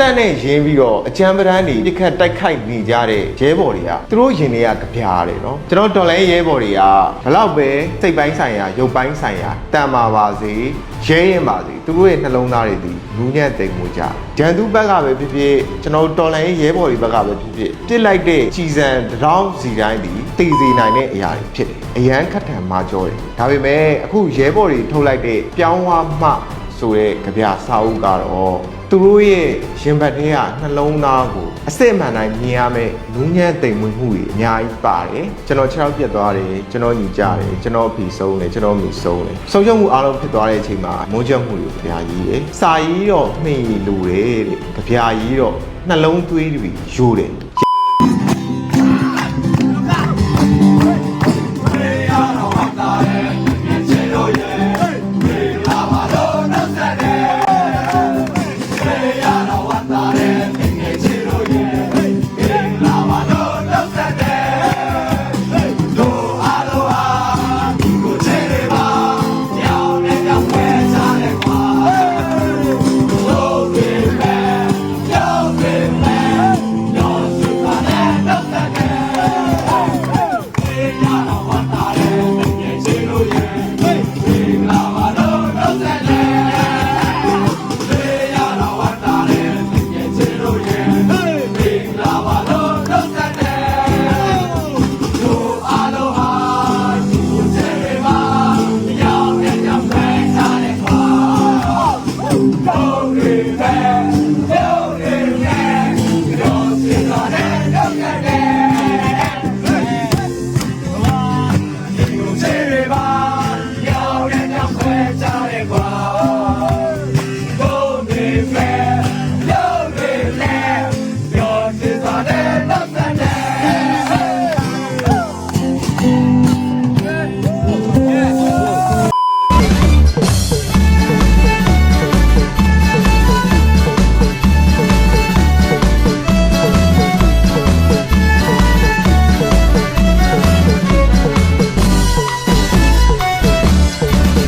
သက်နဲ့ရင်းပြီးတော့အကြမ်းပဒန်းတွေပြစ်ခတ်တိုက်ခိုက်နေကြတဲ့ရဲဘော်တွေကသူတို့ရင်တွေကကြပြားတယ်နော်ကျွန်တော်တော်လိုင်းရဲဘော်တွေကဘလောက်ပဲစိတ်ပိုင်းဆိုင်ရာရုပ်ပိုင်းဆိုင်ရာတန်မာပါစေရဲရင်ပါစေသူတို့ရဲ့နှလုံးသားတွေဒီလူညံ့တိမ်မှုကြဂျန်သူဘက်ကပဲဖြစ်ဖြစ်ကျွန်တော်တော်လိုင်းရဲဘော်တွေဘက်ကပဲဖြစ်ဖြစ်ပြစ်လိုက်တဲ့ကြီးစံတစ်တောင်းစီတိုင်းဒီတည်စီနိုင်တဲ့အရာတွေဖြစ်တယ်အရန်ခက်ထန်မှာကြောတယ်ဒါပေမဲ့အခုရဲဘော်တွေထုတ်လိုက်တဲ့ပြောင်းဝမှဆိုတဲ့ကြပြစာအုပ်ကတော့ သူတို့ရဲ့ရင်ဘတ်ထဲကနှလုံးသားကိုအစစ်အမှန်တိုင်းမြင်ရမယ်လူညံ့တိမ်မွေ့မှုတွေအများကြီးပါတယ်ကျွန်တော်6ရောက်ပြတ်သွားတယ်ကျွန်တော်ညီကြတယ်ကျွန်တော်အဖေဆုံးတယ်ကျွန်တော်မိဆုံးတယ်ဆုံးရှုံးမှုအားလုံးဖြစ်သွားတဲ့အချိန်မှာမုန်းချက်မှုတွေကိုကြပြကြီးတယ်စာကြီးတော့မှင်ရလူတယ်တဲ့ကြပြကြီးတော့နှလုံးသွေးတွေယိုတယ်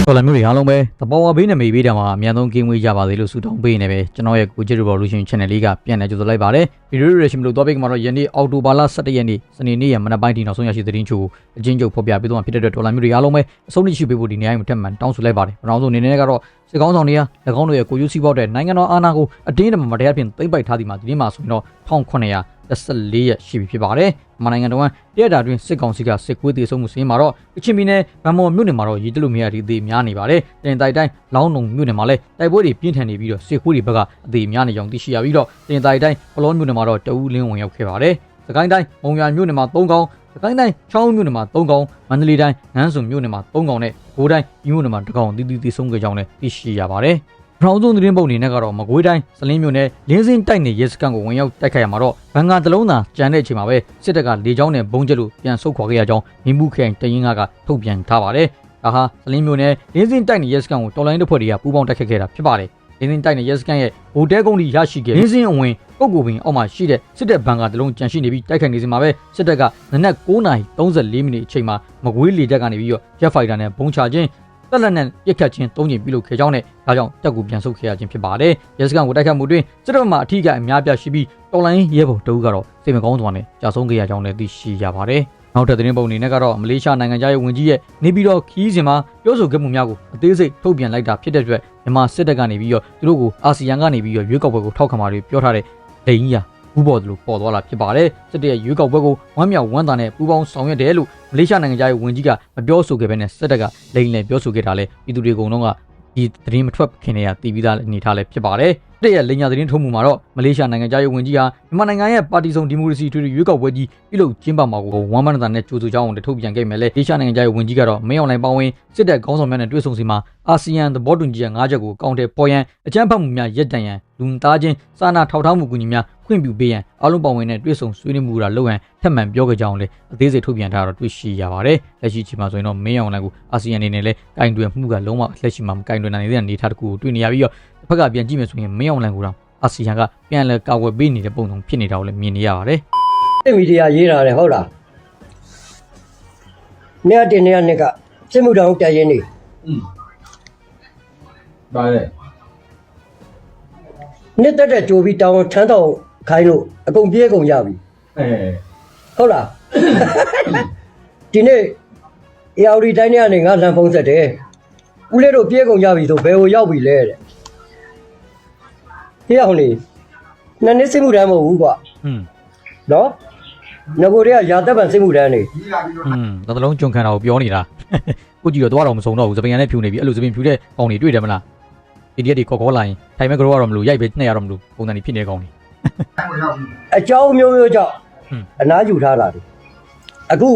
တော်လည်းမျိုးတွေအားလုံးပဲသဘောဝဘေးနဲ့မေဘေးတောင်မှာအများဆုံးကင်းဝေးကြပါစေလို့ဆုတောင်းပေးနေပဲကျွန်တော်ရဲ့ကိုချစ် revolution channel လေးကပြန်လည်ကြိုဆိုလိုက်ပါတယ်ဗီဒီယိုတွေရှင်မလို့တော့ပိတ်မှာတော့ယနေ့အောက်တိုဘာလ17ရက်နေ့စနေနေ့ရမနက်ပိုင်းဒီနောက်ဆုံးရရှိသတင်းချို့ကိုအချင်းချုပ်ဖော်ပြပေးသွားမှာဖြစ်တဲ့အတွက်တော်လည်းမျိုးတွေအားလုံးပဲအဆုံးထိရှိပေးဖို့ဒီနေ့မှထက်မှန်တောင်းဆိုလိုက်ပါတယ်ပထမဆုံးအနေနဲ့ကတော့ စစ်ကောင်းဆောင်တွေက၎င်းတို့ရဲ့ကိုယူစီပေါက်တဲ့နိုင်ငံတော်အာဏာကိုအတင်းအဓမ္မမတရားဖြင့်သိမ့်ပိုက်ထားသည်မှာဒီနေ့မှာဆိုရင်တော့1900 14ရက်ရှိပြီဖြစ်ပါတယ်။မြန်မာနိုင်ငံတော်ကတရက်တာတွင်စစ်ကောင်စီကစစ်ကွေးတေဆုံးမှုစင်းမှာတော့ကချင်ပြည်နယ်ဗန်မော်မြို့နယ်မှာတော့ရည်တလို့မရတဲ့အသေးများနေပါတယ်။တင်တိုက်တိုင်းလောင်းလုံမြို့နယ်မှာလည်းတိုက်ပွဲတွေပြင်းထန်နေပြီးတော့စစ်ကွေးတွေဘက်ကအသေးများနေကြောင်းသိရှိရပြီးတော့တင်တိုက်တိုင်းပလောမြို့နယ်မှာတော့တအူးလင်းဝင်ရောက်ခဲ့ပါတယ်။စကိုင်းတိုင်းမုံရွာမြို့နယ်မှာ3កောင်းစကိုင်းတိုင်းချောင်းမြို့နယ်မှာ3កောင်းမန္တလေးတိုင်းနန်းစုံမြို့နယ်မှာ3កောင်းနဲ့ ဘိုးတိုင်းမြို့နယ်မှာ2កောင်းတီးတီးတီးဆုံးခဲ့ကြောင်းလည်းသိရှိရပါတယ်။ပထမဆုံးသတင်းပုတ်အနေနဲ့ကတော့မကွေးတိုင်းစလင်းမြို့နယ်လင်းစင်းတိုက်နေရဲစခန်းကိုဝင်ရောက်တိုက်ခိုက်ရမှာတော့ဘန်ကာတလုံးသာကြမ်းတဲ့အချိန်မှာပဲစစ်တပ်ကလေကြောင်းနဲ့ဘုံကျက်လို့ပြန်ဆုတ်ခွာခဲ့ရကြောင်းမိမှုခိုင်တရင်ကကထုတ်ပြန်ထားပါတယ်။ဒါဟာစလင်းမြို့နယ်လင်းစင်းတိုက်နေရဲစခန်းကိုတော်လိုင်းတစ်ဖွဲ့တွေကပူးပေါင်းတိုက်ခိုက်ခဲ့တာဖြစ်ပါတယ်။လင်းစင်းတိုက်နေရဲစခန်းရဲ့ဗိုလ်တဲကုန်းကြီးရရှိခဲ့လင်းစင်းအဝင် ပုတ်ကိုပင်အောက်မှာရှိတဲ့စစ်တပ်ဘန်ကာတလုံးကြန့်ရှိနေပြီးတိုက်ခိုက်နေစဉ်မှာပဲစစ်တပ်ကနနက်9:34မိနစ်အချိန်မှာမကွေးလေတပ်ကနေပြီးတော့ Jet Fighter နဲ့ဘုံချခြင်းတက်လက်နဲ့ပြစ်ခတ်ခြင်းသုံးကြိမ်ပြုလုပ်ခဲ့ကြောင်းနဲ့ဒါကြောင့်တက်ကူပြန်ဆုတ်ခဲ့ရခြင်းဖြစ်ပါတယ်။ရဲစခန်းကိုတိုက်ခတ်မှုတွင်စစ်တပ်မှအထီးကအများပြရှိပြီးတော်လိုင်းရဲဘော်တအုပ်ကတော့စိတ်မကောင်းစွာနဲ့ကြာဆုံးခဲ့ရကြောင်းလည်းသိရှိရပါတယ်။နောက်ထပ်သတင်းပုံအနေနဲ့ကတော့မလေးရှားနိုင်ငံသားရဲ့ဝန်ကြီးရဲ့နေပြီးတော့ခီးစဉ်မှာပြောဆိုခဲ့မှုများကိုအသေးစိတ်ထုတ်ပြန်လိုက်တာဖြစ်တဲ့အတွက်မြန်မာစစ်တပ်ကနေပြီးတော့သူတို့ကိုအာဆီယံကနေပြီးတော့ရွေးကောက်ပွဲကိုထောက်ခံပါတယ်ပြောထားတဲ့ ဒိန်ကြီးဘူးပေါ်တယ်လို့ပေါ်သွားတာဖြစ်ပါတယ်စစ်တပ်ရဲ့ရွေးကောက်ပွဲကိုဝမ်းမြောက်ဝမ်းသာနဲ့ပူးပေါင်းဆောင်ရွက်တယ်လို့မလေးရှားနိုင်ငံသားရဲ့ဝန်ကြီးကမပြောဆိုခဲ့ဘဲနဲ့စစ်တပ်ကလိန်လည်ပြောဆိုခဲ့တာလဲပြည်သူတွေကုန်တော့ကဒီသတင်းမထွက်ခင်နေရတည်ပြီးသားအနေထားလဲဖြစ်ပါတယ်တဲ့ရဲ့လိညာသတင်းထုတ်မှုမှာတော့မလေးရှားနိုင်ငံသားရဲ့ဝန်ကြီးဟာမြန်မာနိုင်ငံရဲ့ပါတီစုံဒီမိုကရေစီထွေထွေရွေးကောက်ပွဲကြီးပြုလုပ်ကျင်းပမှာကိုဝမ်မန်တာနဲ့ကြိုးဆိုကြောင်းထုတ်ပြန်ခဲ့မယ်လေလေးရှားနိုင်ငံသားရဲ့ဝန်ကြီးကတော့မင်းအောင်လှိုင်ပါဝင်စစ်တပ်ခေါင်းဆောင်များနဲ့တွေ့ဆုံစီမှာအာဆီယံသဘောတူညီချက်၅ချက်ကိုကောင်းတဲ့ပေါ်ရန်အကြမ်းဖက်မှုများရပ်တန့်ရန် လူသားချင်းစာနာထောက်ထားမှုကူညီများခွင့်ပြုပေးရန်အလုံးပါဝင်တဲ့တွေ့ဆုံဆွေးနွေးမှုတာလုပ်ရန်ထပ်မံပြောခဲ့ကြောင်းလည်းအသေးစိတ်ထုတ်ပြန်ထားတော့တွေ့ရှိရပါတယ်လက်ရှိချိန်မှာဆိုရင်တော့မင်းအောင်လှိုင်ကိုအာဆီယံအနေနဲ့လည်းကင်တွယ်မှုကလုံးဝလက်ရှိမှာမကင်တွယ်နိုင်တဲ့အနေအထားတစ်ခုကိုတွေ့နေရပြီးတော့တစ်ဖက်ကပြန်ကြည့်မယ်ဆိုရင်မင်းအောင်လှိုင်ကိုတော့အာဆီယံကပြန်လဲကာဝယ်ပေးနေတဲ့ပုံစံဖြစ်နေတာကိုလည်းမြင်နေရပါတယ်မီဒီယာရေးတာလေဟုတ်လားနေရာတင်နေရနှစ်ကစစ်မှုတောင်တက်ရင်နေပါတယ် နှစ်သက်တဲ့ကြိုပြီးတောင်းထမ်းတော့ခိုင်းလို့အကုန်ပြေးကုန်ကြပြီ အဲ ဟုတ်လားဒီနေ့အေအော်ဒီတိုင်းထဲကနေငါလမ်းဖုံးဆက်တယ်ဦးလေးတို့ပြေးကုန်ကြပြီဆိုဘယ်ကိုရောက်ပြီလဲတဲ့ဟေးအောင်လေနှစ်နှစ်စစ်မှုတမ်းမဟုတ်ဘူးကွာ อืม နော်ငကိုတွေကရာသက်ပံစစ်မှုတမ်းနေ อืมတသလုံးကြုံခံတာကိုပြောနေတာကိုကြည့်တော့သွားတော့မစုံတော့ဘူးစပင်ရနဲ့ဖြူနေပြီအဲ့လိုစပင်ဖြူတဲ့ကောင်တွေတွေ့တယ်မလား အီဒီယက်တွေခေါ်ခေါ်လာရင်ထိုင်မဲ့ကတော့မလို့ရိုက်ပဲနှဲ့ရတော့မလို့ပုံစံတွေဖြစ်နေကောင်တွေအကြောင်းမျိုးမျိုးကြောင့်ဟွန်းအနားယူထားတာလေအခု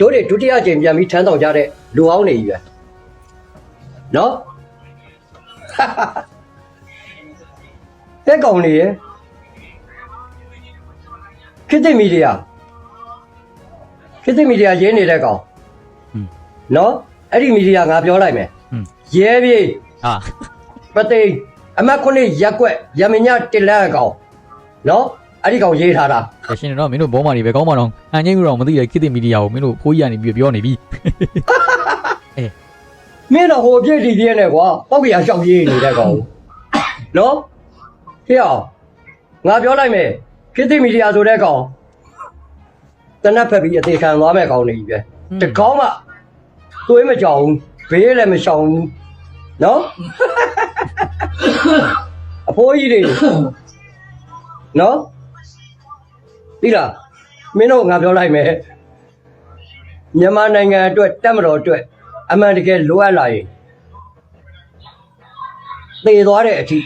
တို့တွေဒုတိယကြိမ်ပြန်ပြီးထမ်းဆောင်ကြတဲ့လူအောင်နေကြီးပဲနော်တဲ့ကောင်နေရခေတ်သစ်မီဒီယာခေတ်သစ်မီဒီယာရင်းနေတဲ့ကောင်ဟွန်းနော်အဲ့ဒီမီဒီယာငါပြောလိုက်မယ်ဟွန်းရဲပြေး ဟာပသိမ်အမတ်ခုနှစ်ရက်ကွက်ရမညတင်လန်းကောင်နော်အဲ့ဒီကောင်ရေးထားတာရရှင်တော့မင်းတို့ဘောမာတွေပဲကောင်းပါတော့အန်ချင်းကူတော့မသိတဲ့ခေတ်သစ်မီဒီယာကိုမင်းတို့ဖိုးကြီးကနေပြီးပြောနေပြီမင်းတော့ဟိုအပြည့်ဒီပြည့်နဲ့ကွာပောက်ကြရရှောက်ရေးနေတဲ့ကောင်နော်ဟေ့အောင်ငါပြောလိုက်မယ်ခေတ်သစ်မီဒီယာဆိုတဲ့ကောင်တနက်ဖက်ပြီးအသေးခံသွားမဲ့ကောင်နေကြီးပဲတကောင်းမှသွေးမကြောင်ဘူးဘေးလည်းမရှောင်ဘူး နော်အဖိုးကြီးတွေနော်ပြီလားမင်းတို့ငါပြောလိုက်မယ်မြန်မာနိုင်ငံအတွက်တက်မတော်အတွက်အမှန်တကယ်လိုအပ်လာရင်သေသွားတဲ့အထိ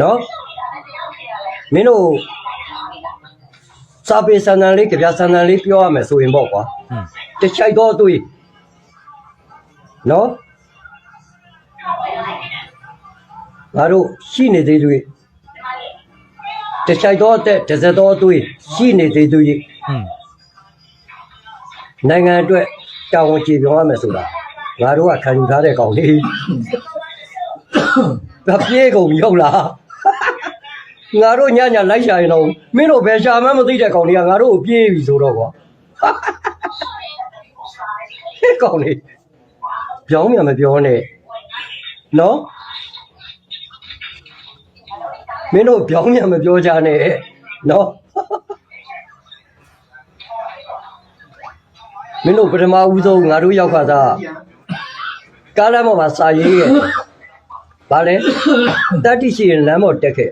နော်မင်းတို့စာပေစံတန်လေးကြပြစံတန်လေးပြောရမယ်ဆိုရင်ပေါ့ကွာอืมတချိုက်တော့အသွေးနော် ငါတို့ရှိနေသေးတွေတချိုက်တော့အသက်တစ်စက်တော့အသွေးရှိနေသေးတွေอืมနိုင်ငံအတွက်တာဝန်ကျေပြောင်းရမယ်ဆိုတာငါတို့ကခံယူထားတဲ့ကောင်လေးဒါပြေးကုန်ပြီဟုတ်လားငါတို့ညညလိုက်ရှာရင်တော့မင်းတို့ဘယ်ရှာမှမသိတဲ့ကောင်တွေကငါတို့ကိုပြေးပြီဆိုတော့ကွာဟဲ့ကောင်လေးပြောင်းမြန်မပြောနဲ့နော် မင်းတို့ပြောင်းမြန်မပြောကြနဲ့နော်မင်းတို့ပထမဦးဆုံးငါတို့ရောက်ခါသားကားလမ်းပေါ်မှာစာရေးခဲ့ဗာလဲတတိရှိရင်လမ်းပေါ်တက်ခဲ့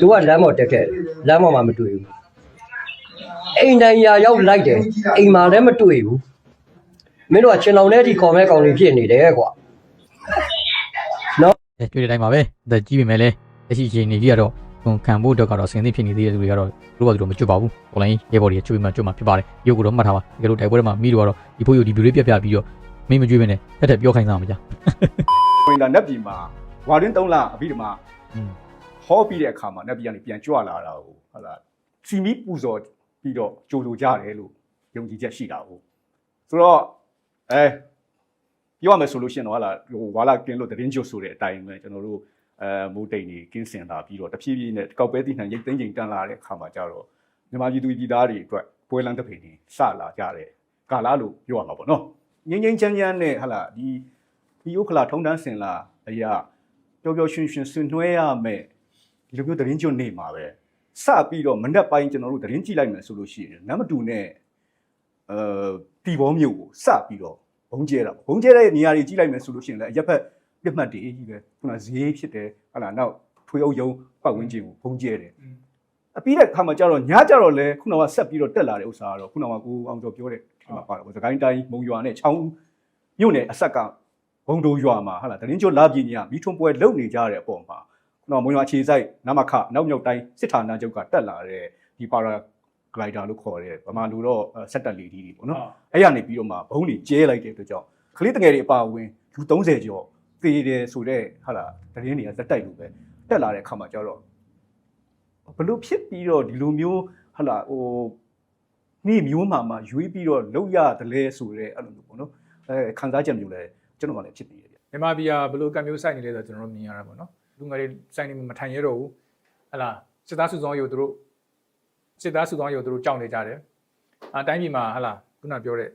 သူကလမ်းပေါ်တက်ခဲ့လမ်းပေါ်မှာမတွေ့ဘူးအိမ်တိုင်းရာရောက်လိုက်တယ်အိမ်မှာလည်းမတွေ့ဘူးမင်းတို့ကချင်းလောင်ထဲအထိခေါ်မဲ့ကောင်တွေဖြစ်နေတယ်ကွာအဲတွေ့တဲ့အတိုင်းပါပဲအသက်ကြီးပြီမဲ့လဲ လက်ရှိအချိန်နေကြီးကတော့ဟိုခံဖို့အတွက်ကတော့အစင်းသိဖြစ်နေသေးတဲ့သူတွေကတော့တို့ဘာသူတို့မကျွတ်ပါဘူး။ဟိုလိုင်းရဲဘော်တွေကျွတ်ပြီးမှကျွတ်မှဖြစ်ပါတယ်။ရုပ်ကတော့မှတ်ထားပါ။ဒီလိုတိုက်ပွဲတွေမှာမိတို့ကတော့ဒီဖို့ယူဒီဗီဒီယိုလေးပြပြပြီးတော့မင်းမကျွေးပဲနဲ့တက်တက်ပြောခိုင်းစားမှာကြာဝင်လာနက်ပြည်မှာဝါရင်း3လအပြီးတမှာ။อืมဟောပြီးတဲ့အခါမှာနက်ပြည်ကနေပြန်ကြွလာတာကိုဟုတ်လားစီမီပူဇော်ပြီးတော့ကြိုလိုကြတယ်လို့ယုံကြည်ချက်ရှိတာဟုတ်ဆိုတော့အဲပြောရမယ်ဆိုလို့ရှိရင်တော့ဟာလာဟိုဝါလာကင်းလို့တရင်ကျွတ်ဆိုတဲ့အတိုင်းပဲကျွန်တော်တို့ အဲမိုးတိန်ကြီးကင်းစင်လာပြီးတော့တဖြည်းဖြည်းနဲ့ကောက်ပဲတိနှံရိတ်သိမ်းချိန်တန်လာတဲ့အခါမှာကျတော့မြန်မာပြည်သူပြည်သားတွေအတွက်ပွဲလန်းတစ်ဖိန်နေစလာကြတဲ့ကာလာလို့ပြောရမှာပေါ့နော်ငင်းငင်းချမ်းချမ်းနဲ့ဟာလာဒီဒီဥက္ကလာထုံတန်းစင်လာအရာပျော်ပျော်ရွှင်ရွှင်ဆွနှွဲရမယ်ဒီလိုမျိုးတရင်ကျွတ်နေမှာပဲစပြီးတော့မနက်ပိုင်းကျွန်တော်တို့တရင်ကြည့်လိုက်မယ်ဆိုလို့ရှိရင်နံမတူနဲ့အဲတီဘောမျိုးကိုစပြီးတော့ဘုံကျဲတာပေါ့ဘုံကျဲတဲ့နေရာတွေကြည့်လိုက်မယ်ဆိုလို့ရှိရင်လည်းအရက်ဖက် ပြတ်မှတ်တွေကြီးပဲခုနဈေးဖြစ်တယ်ဟာလာနောက်ထွေးအုပ်ယုံပတ်ဝန်းကျင်ကိုဘုံကျဲတယ်အပြီးတဲ့ခါမှာကျတော့ညကျတော့လဲခုနကဆက်ပြီးတော့တက်လာတဲ့ဥစ္စာကတော့ခုနကကိုအောင်ကျော်ပြောတဲ့ဒီမှာပါတော့သခိုင်းတိုင်းမုံရွာနဲ့ချောင်းမြို့နယ်အဆက်ကဘုံတို့ရွာမှာဟာလာတရင်ကျော်လာပြည်ညာမိထွန်းပွဲလုံနေကြတဲ့အပေါ်မှာခုနကမုံရွာအခြေစိုက်နမခနောက်မြောက်တိုင်းစစ်ဌာနချုပ်ကတက်လာတဲ့ဒီပါရာဂလိုက်ဒါလို့ခေါ်တဲ့ဗမာလူတော့စက်တက်လီဒီပေါ့နော်အဲ့ရနေပြီးတော့မှဘုံတွေကျဲလိုက်တဲ့အတွက်ကြောင့်ကလေးတငယ်တွေအပါအဝင်လူ30ကျော် သေတယ်ဆိုတော့ဟာလာတရင်တွေကဇက်တိုက်လို့ပဲတက်လာတဲ့အခါမှာကျတော့ဘလို့ဖြစ်ပြီးတော့ဒီလိုမျိုးဟာလာဟိုနေ့မျိုးမှမှရွေးပြီးတော့လောက်ရတယ်လဲဆိုတော့အဲ့လိုမျိုးပေါ့နော်အဲခံစားချက်မျိုးလဲကျွန်တော်ကလည်းဖြစ်နေတယ်ဗျမြန်မာပြည်ကဘယ်လိုကံမျိုးစိုက်နေလဲဆိုတော့ကျွန်တော်တို့မြင်ရတာပေါ့နော်လူငယ်တွေစိုက်နေမထိုင်ရတော့ဘူးဟလာစစ်သားစုဆောင်ရုပ်သူတို့စစ်သားစုဆောင်ရုပ်သူတို့ကြောက်နေကြတယ်အာတိုင်းပြည်မှာဟလာခုနပြောတဲ့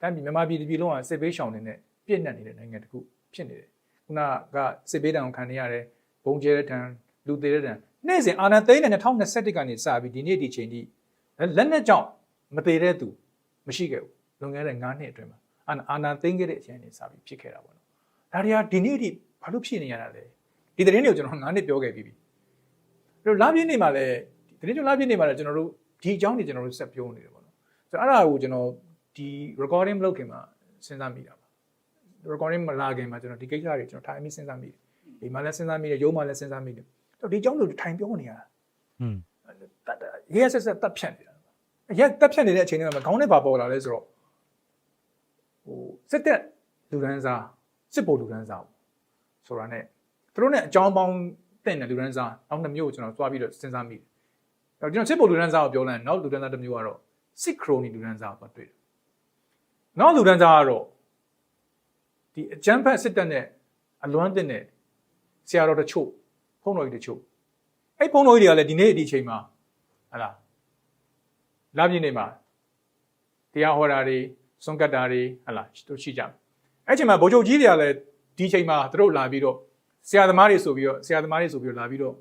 တိုင်းပြည်မြန်မာပြည်တစ်ပြည်လုံးကစစ်ဘေးရှောင်နေနဲ့ပြည့်နှက်နေတဲ့နိုင်ငံတစ်ခုဖြစ်နေတယ် ခုနကစစ်ဘေးတောင်ခံနေရတယ်ဘုံကျဲတဲ့တန်လူသေးတဲ့တန်နေ့စဉ်အာဏာသိမ်းတဲ့2021ကနေစပြီးဒီနေ့ဒီချိန်ထိလက်နဲ့ကြောင့်မသေးတဲ့သူမရှိခဲ့ဘူးလွန်ခဲ့တဲ့9နှစ်အတွင်းမှာအာဏာအာဏာသိမ်းခဲ့တဲ့အချိန်ကနေစပြီးဖြစ်ခဲ့တာပေါ့နော်ဒါတွေကဒီနေ့ထိဘာလို့ဖြစ်နေရတာလဲဒီသတင်းတွေကိုကျွန်တော်9နှစ်ပြောခဲ့ပြီးပြီအဲ့တော့လာပြည့်နေမှာလဲဒီသတင်းကြောင့်လာပြည့်နေမှာလဲကျွန်တော်တို့ဒီအကြောင်းတွေကျွန်တော်တို့ဆက်ပြောနေတယ်ပေါ့နော်ဆိုတော့အဲ့ဒါကိုကျွန်တော်ဒီ recording မလုပ်ခင်မှာစဉ်းစားမိတာပါ recording မလာခင်မှာကျွန်တော်ဒီကိစ္စတွေကျွန်တော်ထိုင်ပြီးစဉ်းစားမိတယ်ဒီမှာလည်းစဉ်းစားမိတယ်ရုံးမှာလည်းစဉ်းစားမိတယ်တော့ဒီအကြောင်းတွေကိုထိုင်ပြောနေရတာ อืม တတ်ရဲဆက်ဆက်တက်ဖြတ်နေတာရဲတက်ဖြတ်နေတဲ့အချိန်တွေမှာခေါင်းနဲ့ပါပေါ်လာလဲဆိုတော့ဟိုစစ်တက်လူဒန်းစားစစ်ဘိုလ်လူဒန်းစားဆိုတာ ਨੇ သူတို့ ਨੇ အကြောင်းပေါင်းတဲ့တဲ့လူဒန်းစားနောက်တစ်မျိုးကိုကျွန်တော်သွားပြီးတော့စဉ်းစားမိတယ်အဲ့တော့ကျွန်တော်စစ်ဘိုလ်လူဒန်းစားကိုပြောလိုက်နောက်လူဒန်းစားတစ်မျိုးကတော့စစ်ခရိုနီလူဒန်းစားကိုတွေ့တယ်နောက်လူဒန်းစားကတော့ ဒီအကြမ်းဖက်စစ်တပ်နဲ့အလွမ်းတင်တဲ့ဆရာတော်တချို့ဖုန်းတော်ကြီးတချို့အဲ့ဖုန်းတော်ကြီးတွေကလည်းဒီနေ့ဒီချိန်မှာဟလာလာပြည့်နေမှာတရားဟောတာတွေစွန့်ကတ်တာတွေဟလာတို့ရှိကြတယ်အဲ့ချိန်မှာဗိုလ်ချုပ်ကြီးတွေကလည်းဒီချိန်မှာသူတို့လာပြီးတော့ဆရာသမားတွေဆိုပြီးတော့ဆရာသမားတွေဆိုပြီးတော့လာပြီးတော့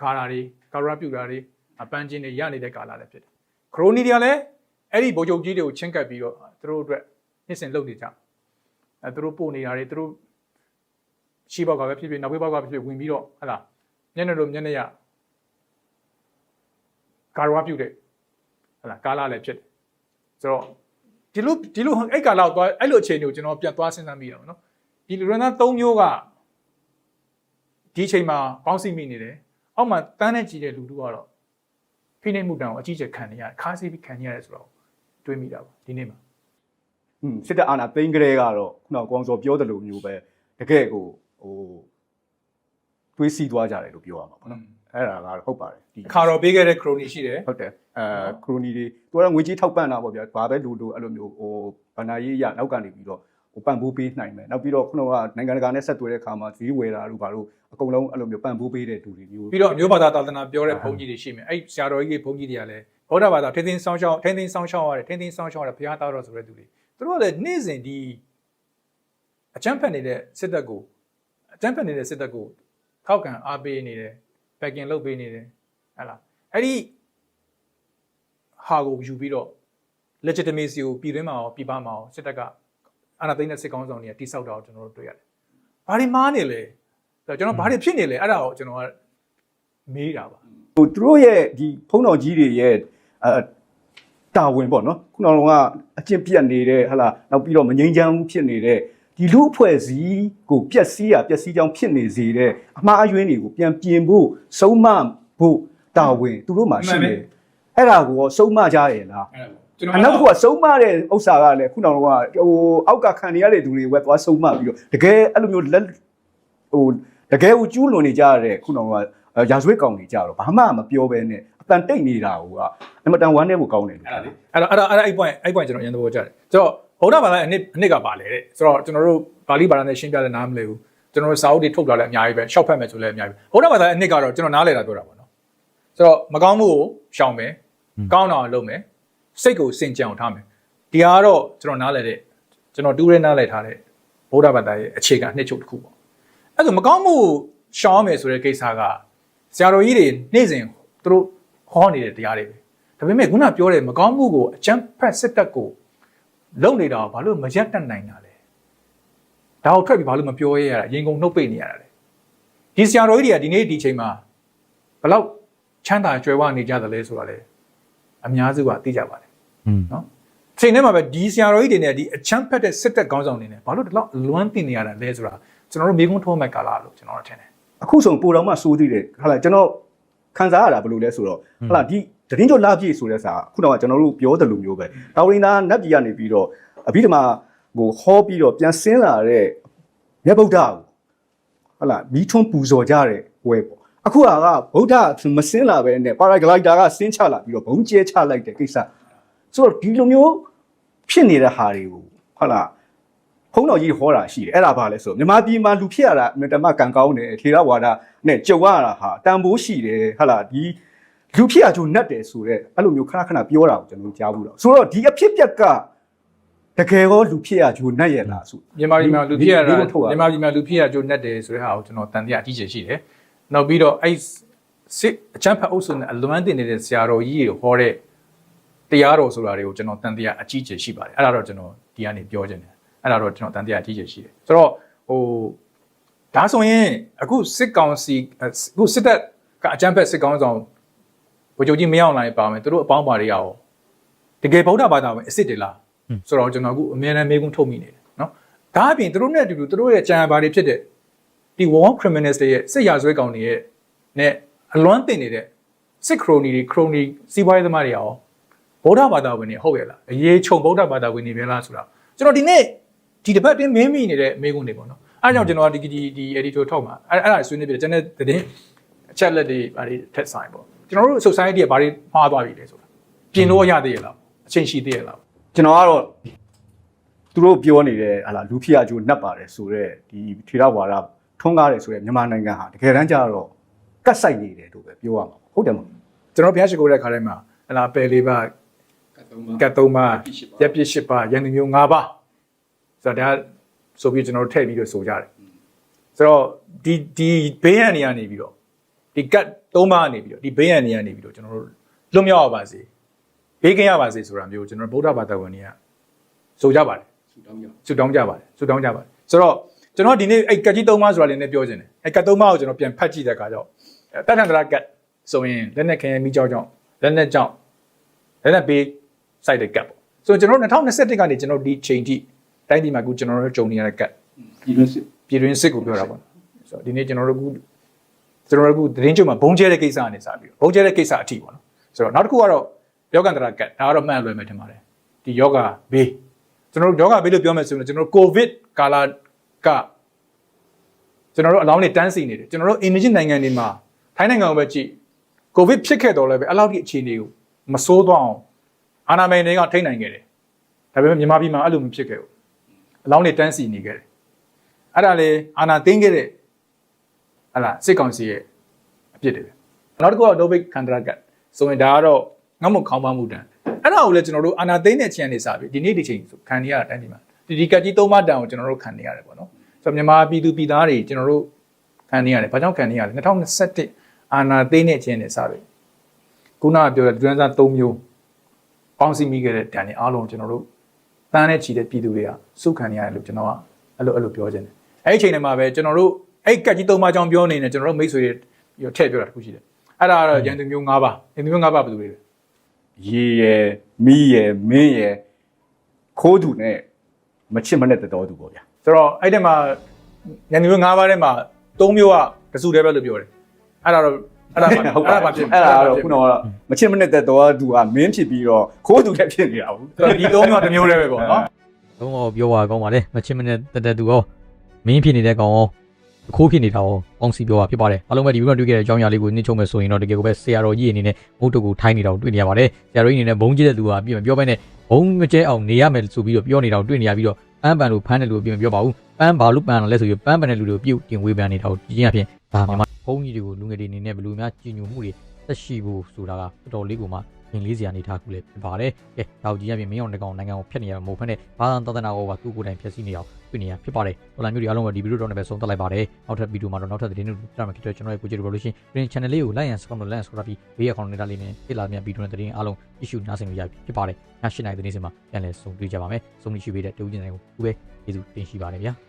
ခါတာတွေကာရပြူတာတွေအပန်းချင်းတွေရနေတဲ့ကာလလည်းဖြစ်တယ်ခရိုနီတွေကလည်းအဲ့ဒီဗိုလ်ချုပ်ကြီးတွေကိုချင်းကပ်ပြီးတော့သူတို့အတွက်နှစ်စဉ်လုပ်နေကြ အဲသူတို့ပို့နေတာတွေသူတို့ရှိဘောက်ကပဲဖြစ်ဖြစ်နောက်ဘေးဘောက်ကဖြစ်ဖြစ်ဝင်ပြီးတော့ဟလာညနေလိုညနေရကာရဝပြုတ်တဲ့ဟလာကာလာလည်းဖြစ်တယ်ဆိုတော့ဒီလိုဒီလိုအဲ့ကာလာကိုသွားအဲ့လိုအခြေအနေကိုကျွန်တော်ပြန်သွားစဉ်းစားမိတာပေါ့နော်ဒီလူရန်သား၃မျိုးကဒီအချိန်မှာပေါင်းစည်းမိနေတယ်အောက်မှာတန်းနဲ့ကြည့်တဲ့လူတို့ကတော့ဖိနှိပ်မှုတံကိုအကြီးကျယ်ခံနေရတယ်ခါးစီးပြီးခံနေရတယ်ဆိုတော့တွေးမိတာပါဒီနေ့မှာอืม စစ်တပ်အာဏာသိမ်းကြတဲ့ကတော့ခုနကကောင်းစောပြောတယ်လို့မျိုးပဲတကယ်ကိုဟိုတွေးစီသွားကြတယ်လို့ပြောရမှာပေါ့နော်အဲ့ဒါကတော့ဟုတ်ပါတယ်ဒီခါတော့ပေးခဲ့တဲ့ခရိုနီရှိတယ်ဟုတ်တယ်အဲခရိုနီတွေသူကငွေကြီးထောက်ပံ့တာပေါ့ဗျာဘာပဲလူလူအဲ့လိုမျိုးဟိုဗန္နာရေးရနောက်ကနေပြီးတော့ဟိုပံ့ပိုးပေးနိုင်မယ်နောက်ပြီးတော့ခုနကနိုင်ငံတကာနဲ့ဆက်သွယ်တဲ့အခါမှာဈေးဝယ်တာတို့ဘာလို့အကုန်လုံးအဲ့လိုမျိုးပံ့ပိုးပေးတဲ့လူတွေမျိုးပြီးတော့အမျိုးဘာသာသာသနာပြောတဲ့ဘုန်းကြီးတွေရှိမယ်အဲ့ဆရာတော်ကြီးတွေဘုန်းကြီးတွေကလည်းဗုဒ္ဓဘာသာထင်းထင်းဆောင်းရှောင်းထင်းထင်းဆောင်းရှောင်းရတယ်ထင်းထင်းဆောင်းရှောင်းရတယ်ဘုရားတော်တော်ဆိုတဲ့သူတွေ သူတို့ကလည်းနေ့စဉ်ဒီအကျန်းဖက်နေတဲ့စစ်တပ်ကိုအကျန်းဖက်နေတဲ့စစ်တပ်ကိုထောက်ခံအားပေးနေတယ်ဘက်ကင်လုပ်ပေးနေတယ်ဟဲ့လားအဲ့ဒီဟာကိုယူပြီးတော့ legitimacy ကိုပြည်တွင်းမှာရောပြည်ပမှာရောစစ်တပ်ကအာဏာသိမ်းတဲ့စစ်ကောင်းဆောင်တွေကတိစောက်တာကိုကျွန်တော်တို့တွေ့ရတယ်။ဘာတွေမားနေလဲဆိုတော့ကျွန်တော်ဘာတွေဖြစ်နေလဲအဲ့ဒါကိုကျွန်တော်ကမေးတာပါဟိုသူတို့ရဲ့ဒီဖုံတော်ကြီးတွေရဲ့အဲ တာဝန်ပေါ့နော်ခုနကအကျင့်ပြတ်နေတဲ့ဟလာနောက်ပြီးတော့မငြိမ်းချမ်းမှုဖြစ်နေတဲ့ဒီလူအဖွဲ့စည်းကိုပျက်စီးရပျက်စီးကြောင်းဖြစ်နေစေတဲ့အမှားအယွင်းတွေကိုပြန်ပြင်ဖို့ဆုံးမဖို့တာဝန်သူတို့မှာရှိတယ်အဲ့ဒါကိုဆုံးမကြရဲ့လားအဲ့ဒါပေါ့ကျွန်အတော်နောက်တစ်ခုကဆုံးမတဲ့ဥစ္စာကလည်းခုနကဟိုအောက်ကခံနေရတဲ့သူတွေပဲသွားဆုံးမပြီးတော့တကယ်အဲ့လိုမျိုးလက်ဟိုတကယ်ကိုကျူးလွန်နေကြရတဲ့ခုနကရာဇဝတ်ကောင်တွေကြတော့ဘာမှမပြောဘဲနဲ့အ တန်တိတ်နေတာကအမတန်ဝမ်းနေဖို့ကောင်းတယ်လို့အဲ့ဒါလေအဲ့တော့အဲ့ဒါအဲ့ဒါအဲ့ point အဲ့ point ကျွန်တော်အရင်သဘောကျတယ်ဆိုတော့ဗုဒ္ဓဘာသာအနှစ်အနှစ်ကပါလေတဲ့ဆိုတော့ကျွန်တော်တို့ပါဠိဘာသာနဲ့ရှင်းပြတဲ့နားမလဲဘူးကျွန်တော်တို့စာအုပ်တွေထုတ်လာလဲအများကြီးပဲရှောက်ဖတ်မယ်ဆိုလဲအများကြီးပဲဗုဒ္ဓဘာသာအနှစ်ကတော့ကျွန်တော်နားလဲတာပြောတာပေါ့နော်ဆိုတော့မကောင်းမှုကိုရှောင်မယ်ကောင်းတာကိုလုပ်မယ်စိတ်ကိုစင်ကြံအောင်ထားမယ်ဒီဟာကတော့ကျွန်တော်နားလဲတဲ့ကျွန်တော်တူးရဲနားလဲထားတဲ့ဗုဒ္ဓဘာသာရဲ့အခြေခံနှစ်ချုပ်တစ်ခုပေါ့အဲ့ဒါမကောင်းမှုကိုရှောင်မယ်ဆိုတဲ့ကိစ္စကဆရာတော်ကြီးတွေနေ့စဉ်သူတို့ ဟောနေတဲ့တရားတွေပဲဒါပေမဲ့ခုနပြောတဲ့မကောင်းမှုကိုအကြမ်းဖက်စစ်တပ်ကိုလုံနေတာကိုဘာလို့မရက်တတ်နိုင်တာလဲဒါကိုထွက်ပြီးဘာလို့မပြောရရတာရင်ကုန်နှုတ်ပိတ်နေရတာလဲဒီဆရာတော်ကြီးတွေကဒီနေ့ဒီချိန်မှာဘယ်လောက်ချမ်းသာကြွယ်ဝနေကြသလဲဆိုတာလေအများစုကသိကြပါတယ်อืมနော်ချိန်ထဲမှာပဲဒီဆရာတော်ကြီးတွေနဲ့ဒီအချမ်းဖက်တဲ့စစ်တပ်ခေါင်းဆောင်တွေနဲ့ဘာလို့ဒီလောက်အလွမ်းတင်နေရတာလဲဆိုတာကျွန်တော်တို့မိကုန်းထိုးမဲ့ကာလာလို့ကျွန်တော်တို့ထင်တယ်အခုဆိုပိုတော်မှစိုးသေးတယ်ဟာလာကျွန်တော် ခံစားရတာဘယ်လိုလဲဆိုတော့ဟာလာဒီတရင်ကျော်လာပြည့်ဆိုတဲ့စာခုနကကျွန်တော်တို့ပြောတယ်လို့မျိုးပဲတာဝရင်းသားနတ်ပြည်ကနေပြီးတော့အဘိဓမ္မာဟိုဟောပြီးတော့ပြန်ဆင်းလာတဲ့မြတ်ဗုဒ္ဓကိုဟာလာမိထွန်းပူဇော်ကြတဲ့ဝဲပေါ့အခုကဗုဒ္ဓမဆင်းလာပဲနဲ့ပါရာဂလိုက်တာကဆင်းချလာပြီးတော့ဘုံကျဲချလိုက်တဲ့ကိစ္စဆိုတော့ဒီလိုမျိုးဖြစ်နေတဲ့ဟာတွေကိုဟာလာဖုံးတော်ကြီးဟောတာရှိတယ်အဲ့ဒါဘာလဲဆိုတော့မြန်မာပြည်မှာလူဖြစ်ရတာအမြဲတမ်းကံကောင်းတယ်ထေရဝါဒ နဲ့ကြုံရတာဟာတန်ဖိုးရှိတယ်ဟာလာဒီလူဖြစ်ရချိုးနှက်တယ်ဆိုတော့အဲ့လိုမျိုးခဏခဏပြောတာကိုကျွန်တော်ကြားဘူးတော့ဆိုတော့ဒီအဖြစ်ပြက်ကတကယ်ရောလူဖြစ်ရချိုးနှက်ရလားဆိုမြန်မာပြည်မှာလူဖြစ်ရတာဒီလိုထုတ်ရတာမြန်မာပြည်မှာလူဖြစ်ရကြိုးနဲ့တယ်ဆိုတဲ့ဟာကိုကျွန်တော်တန်တရားအကြီးကျယ်ရှိတယ်နောက်ပြီးတော့အဲ့စစ်အချမ်းဖတ်အုပ်စုနဲ့အလွမ်းတင်နေတဲ့ဆရာတော်ကြီးတွေဟောတဲ့တရားတော်ဆိုတာတွေကိုကျွန်တော်တန်တရားအကြီးကျယ်ရှိပါတယ်အဲ့ဒါတော့ကျွန်တော်ဒီကနေပြောခြင်းတယ်အဲ့ဒါတော့ကျွန်တော်တန်တရားအကြီးကျယ်ရှိတယ်ဆိုတော့ဟို ဒါဆိုရင်အခုစစ်ကောင်စီအခုစစ်တပ်ကအချမ်းဖတ်စစ်ကောင်ဆောင်ဗိုလ်ချုပ်ကြီးမရောက်လာရင်ပါမယ်သူတို့အပေါင်းပါတွေရအောင်တကယ်ဗုဒ္ဓဘာသာဝင်အစ်စ်တွေလားဆိုတော့ကျွန်တော်အခုအမြဲတမ်းမေးခွန်းထုတ်မိနေတယ်နော်ဒါအပြင်သူတို့နဲ့အတူတူသူတို့ရဲ့ကြံပါတွေဖြစ်တဲ့ဒီ war criminals တွေရဲ့စစ်ရာဇဝဲကောင်တွေရဲ့နဲ့အလွမ်းတင်နေတဲ့စစ်ခရိုနီတွေခရိုနီစီးပွားရေးသမားတွေရောဗုဒ္ဓဘာသာဝင်တွေဟုတ်ရဲ့လားအရေးချုံဗုဒ္ဓဘာသာဝင်တွေပဲလားဆိုတာကျွန်တော်ဒီနေ့ဒီတစ်ပတ်အတွင်းမင်းမိနေတဲ့မေးခွန်းတွေပေါ့နော် အဲဒါကြောင့်ကျွန်တော်ဒီဒီဒီ editor ထောက်မှာအဲအဲ့ဒါဆွေးနွေးပြတယ်ကျွန်တော်သတင်းအချက်လက်တွေဘာတွေထက်ဆိုင်ပေါ့ကျွန်တော်တို့ society ကဘာတွေမှားသွားပြီလဲဆိုတာပြင်လို့ရသေးရဲ့လားအချိန်ရှိသေးရဲ့လားကျွန်တော်ကတော့သူတို့ပြောနေတဲ့ဟာလာလူဖျားကျိုးနှက်ပါတယ်ဆိုတော့ဒီထေရဝါဒထွန်းကားတယ်ဆိုတော့မြန်မာနိုင်ငံဟာတကယ်တမ်းကျတော့ကတ်ဆိုင်နေတယ်လို့ပဲပြောရမှာဟုတ်တယ်မဟုတ်ကျွန်တော်ဘုရားရှိခိုးတဲ့ခါထဲမှာဟလာပယ်လေးပါကတ်သုံးပါရက်ပြစ်ရှစ်ပါရန်သူမျိုး၅ပါဆိုတော့ဒါ ဆိုပြီးကျွန်တော်တို့ထည့်ပြီးတော့ဆိုကြတယ်ဆိုတော့ဒီဒီဘေးရန်နေရနေပြီးတော့ဒီကတ်သုံးပါနေပြီးတော့ဒီဘေးရန်နေရနေပြီးတော့ကျွန်တော်တို့လွတ်မြောက်ရပါစေဘေးကင်းရပါစေဆိုတာမျိုးကျွန်တော်ဗုဒ္ဓဘာသာဝင်တွေကဆိုကြပါတယ်ဆူတောင်းကြပါတယ်ဆူတောင်းကြပါတယ်ဆိုတော့ကျွန်တော်ဒီနေ့အဲ့ကတ်ကြီးသုံးပါဆိုတာလည်းလည်းပြောခြင်းတယ်အဲ့ကတ်သုံးပါကိုကျွန်တော်ပြန်ဖတ်ကြည့်တဲ့အခါကျတော့တန်တန်တရာကတ်ဆိုရင်လက်နဲ့ခင်မိကြောက်ကြောင့်လက်နဲ့ကြောင့်လက်နဲ့ဘေး site တဲ့ကတ်ပေါ့ဆိုတော့ကျွန်တော်တို့2021ကနေကျွန်တော်ဒီချိန်ထိ တိုင်းပြည်မှာအခုကျွန်တော်တို့ကြုံနေရတဲ့ကတ်ဒီလိုစစ်ပြည်တွင်းစစ်ကိုပြောတာပေါ့ဆိုတော့ဒီနေ့ကျွန်တော်တို့အခုကျွန်တော်တို့အခုသတင်းကြုံမှာဘုံကျဲတဲ့ကိစ္စကနေစပြီးဘုံကျဲတဲ့ကိစ္စအထိပေါ့နော်ဆိုတော့နောက်တစ်ခုကတော့ယောဂန္တရာကတ်ဒါကတော့မှန်လွယ်မယ်ထင်ပါတယ်ဒီယောဂဘေးကျွန်တော်တို့ယောဂဘေးလို့ပြောမယ်ဆိုရင်ကျွန်တော်တို့ကိုဗစ်ကာလကကျွန်တော်တို့အလောင်းတွေတန်းစီနေတယ်ကျွန်တော်တို့အင်ဒီဂျင်နိုင်ငံတွေမှာထိုင်းနိုင်ငံကိုပဲကြည့်ကိုဗစ်ဖြစ်ခဲ့တော့လည်းပဲအဲ့လောက်ထိအခြေအနေကိုမစိုးသွားအောင်အာနာမိုင်တွေကထိန်းနိုင်ခဲ့တယ်ဒါပေမဲ့မြန်မာပြည်မှာအဲ့လိုမဖြစ်ခဲ့ဘူး အလောင်းတွေတန်းစီနေခဲ့တယ်အဲ့ဒါလေအာနာသိမ်းခဲ့တဲ့ဟလာစစ်ကောင်စီရဲ့အဖြစ်တွေပဲနောက်တစ်ခုက Novik Kandragat ဆိုရင်ဒါကတော့ငတ်မခေါင်းပါမှုတန်အဲ့ဒါကိုလည်းကျွန်တော်တို့အာနာသိမ်းတဲ့ချင်နေစားပြီဒီနေ့ဒီချိန်ဆိုခံနေရတာတိုင်းဒီမှာဒီဒီကတ်ကြီးသုံးပါတန်ကိုကျွန်တော်တို့ခံနေရတယ်ပေါ့နော်ဆိုတော့မြန်မာပြည်သူပြည်သားတွေကျွန်တော်တို့ခံနေရတယ်ဘာကြောင့်ခံနေရလဲ2021အာနာသိမ်းတဲ့ချင်နေစားပြီခုနကပြောတဲ့ဒူရန်ဆာ3မျိုးပေါင်းစည်းမိခဲ့တဲ့တန်တွေအားလုံးကျွန်တော်တို့ တန်းနဲ့ချီတဲ့ပြည်သူတွေကစုခံနေရတယ်လို့ကျွန်တော်ကအဲ့လိုအဲ့လိုပြောချင်တယ်အဲ့ဒီအချိန်တွေမှာပဲကျွန်တော်တို့အဲ့ကတ်ကြီးသုံးပါးကြောင်းပြောနေတယ်ကျွန်တော်တို့မိတ်ဆွေတွေပြီးတော့ထည့်ပြောတာတစ်ခုရှိတယ်အဲ့ဒါကတော့ရန်သူမျိုး၅ပါးရန်သူမျိုး၅ပါးဘယ်လိုလဲရေရယ်မီးရယ်မင်းရယ်ခိုးသူနဲ့မချစ်မနဲ့တတော်သူပေါ့ဗျာဆိုတော့အဲ့ဒီမှာရန်သူမျိုး၅ပါးထဲမှာ၃မျိုးကတစုတည်းပဲလို့ပြောတယ်အဲ့ဒါတော့ အဲ့ဒါပါဟုတ်ပါအဲ့ဒါပါဖြစ်အဲ့ဒါကတော့ခုနကမချစ်မနဲ့တတော်သူကမင်းဖြစ်ပြီးတော့ခိုးသူလည်းဖြစ်နေတာဘူးဆိုတော့ဒီ၃မျိုးတစ်မျိုးတည်းပဲပေါ့နော်လုံးဝပြောပါကောင်းပါလေမချစ်မနဲ့တက်တက်သူရောမင်းဖြစ်နေတဲ့ကောင်ရောအခိုးဖြစ်နေတာရောပေါင်းစီပြောပါဖြစ်ပါတယ်အားလုံးပဲဒီဗီဒီယိုတွေ့ခဲ့တဲ့အကြောင်းအရာလေးကိုနှိမ့်ချုံမယ်ဆိုရင်တော့တကယ်ကိုပဲဆရာတော်ကြီးအနေနဲ့မုတ်တုကိုထိုင်းနေတာကိုတွေ့နေရပါတယ်ဆရာတော်ကြီးအနေနဲ့ဘုံကျတဲ့သူကပြမပြောဘဲနဲ့ဘုံမကျဲအောင်နေရမယ်ဆိုပြီးတော့ပြောနေတာကိုတွေ့နေရပြီးတော့ပန်းပန်လို့ဖမ်းတယ်လို့ပြမပြောပါဘူးပန်းဘာလို့ပန်းတယ်လဲဆိုပြီးပန်းပန်တဲ့လူတွေကိုပြုတ်တင်ဝေးပန်းနေတာကိုကြည့်ရဖြင့်ဒါမြန်မာ ဘုံကြီးတွေကိုလူငယ်တွေအနေနဲ့ဘယ်လိုများကြည်ညိုမှုတွေသက်ရှိဖို့ဆိုတာကတော်တော်လေးကိုမှရင်လေးစရာအနေထားခုလည်းဖြစ်ပါတယ်ကဲဒါကိုကြည့်ရပြင်မင်းအောင်တကောင်နိုင်ငံကိုဖျက်နေရမှာမဟုတ်ဘဲနဲ့ဘာသာတသနာကိုပါသူ့ကိုယ်တိုင်ဖျက်ဆီးနေအောင်တွေ့နေရဖြစ်ပါတယ်ဟိုလာမျိုးတွေအားလုံးကဒီဗီဒီယိုတော့လည်းပဲဆုံးသက်လိုက်ပါတယ်နောက်ထပ်ဗီဒီယိုမှာတော့နောက်ထပ်သတင်းတွေတက်မှာဖြစ်တော့ကျွန်တော်ရဲ့ကိုကြည့်ရပါလို့ရှိရင် Green Channel လေးကို like and subscribe လုပ် like and subscribe ပြီးဘေးအကောင့်နေတာလေးနဲ့ဖြစ်လာမြန်ဗီဒီယိုနဲ့သတင်းအားလုံးကြည့်ရှုနားဆင်လို့ရပြီဖြစ်ပါတယ်ည၈နိုင်သတင်းစင်မှာပြန်လည်ဆုံတွေ့ကြပါမယ်ဆုံးဖြတ်ရှိပေးတဲ့တူးကျင်တိုင်းကိုခုပဲကျေးဇူးတင်ရှိပါတယ်ဗျာ